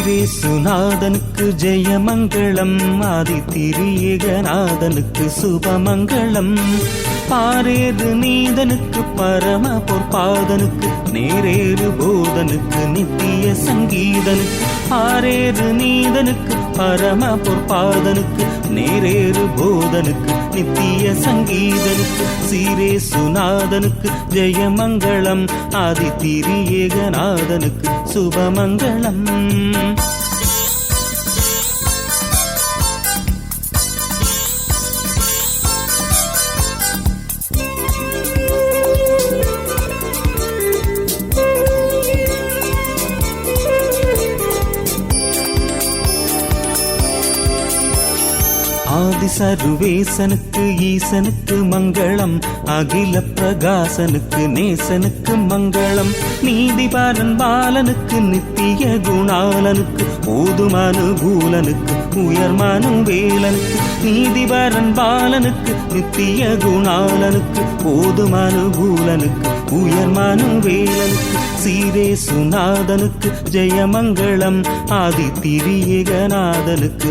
சீரேசுநாதனுக்கு ஜெயமங்களம் ஆதி திரியேகநாதனுக்கு சுபமங்களம் பாரேறு நீதனுக்கு பரம பொற்பாதனுக்கு நேரேறு போதனுக்கு நித்திய சங்கீதனுக்கு. பாரேறு நீதனுக்கு பரம பொற்பாதனுக்கு நேரேறு போதனுக்கு நித்திய சங்கீதனுக்கு. சீரேசுநாதனுக்கு ஜெயமங்களம் ஆதி திரியேகநாதனுக்கு சுபமங்களம் Mm-hmm. ஆதி சர்வேசனுக்கு ஈசனுக்கு மங்களம் அகில பிரகாசனுக்கு நேசனுக்கு மங்களம். நீதிபாரன் பாலனுக்கு நித்திய குணாலனுக்கு ஓதும் அனுகூலனுக்கு உயர்மனு வேலனுக்கு நீதிபரன் பாலனுக்கு நித்திய குணாலனுக்கு ஓதும் அனுகூலனுக்கு உயர்மனு வேலனுக்கு சீரே சுநாதனுக்கு ஜெயமங்கலம் ஆதி திரியேகநாதனுக்கு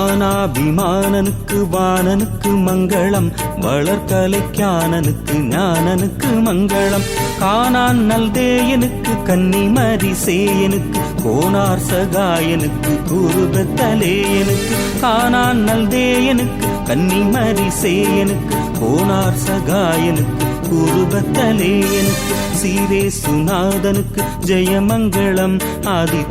சுபமங்களம் வானனுக்கு மங்களம். வளர்கலைக்கானனுக்கு ஞானனுக்கு மங்களம். காணான் நல்தேயனுக்கு கன்னிமரி சேயனுக்கு கோனார் சகாயனுக்கு குருபத்தலேயனுக்கு காணான் நல்தேயனுக்கு கன்னிமரி சேயனுக்கு கோனார் சகாயனுக்கு குருபத்தலேயன் சீரே சுநாதனுக்கு ஜெயமங்களம் ஆதி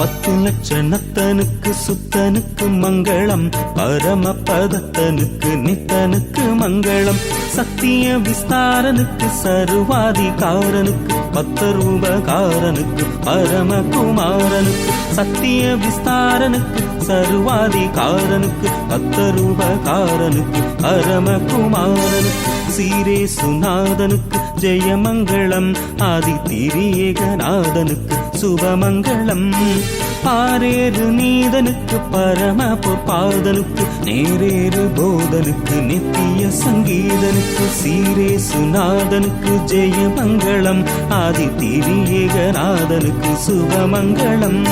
பத்து லட்சணத்தனுக்கு சுத்தனுக்கு மங்களம். பரம பதத்தனுக்கு நித்தனுக்கு மங்களம். சத்திய விஸ்தாரனுக்கு சர்வாதிகாரனுக்கு பத்தரூபகாரனுக்கு பரமகுமாரனுக்கு சத்திய விஸ்தாரனுக்கு சர்வாதிகாரனுக்கு பத்தரூபகாரனுக்கு பரமகுமாரனுக்கு. சீரே சுநாதனுக்கு ஜெயமங்கலம் ஆதி திரியேகநாதனுக்கு சுபமங்களம் பாரேறு நீதனுக்கு பரம பாதனுக்கு நேரேறு போதனுக்கு நித்திய சங்கீதனுக்கு சீரே சுநாதனுக்கு ஜெயமங்கலம் ஆதி திரியேகநாதனுக்கு சுபமங்களம்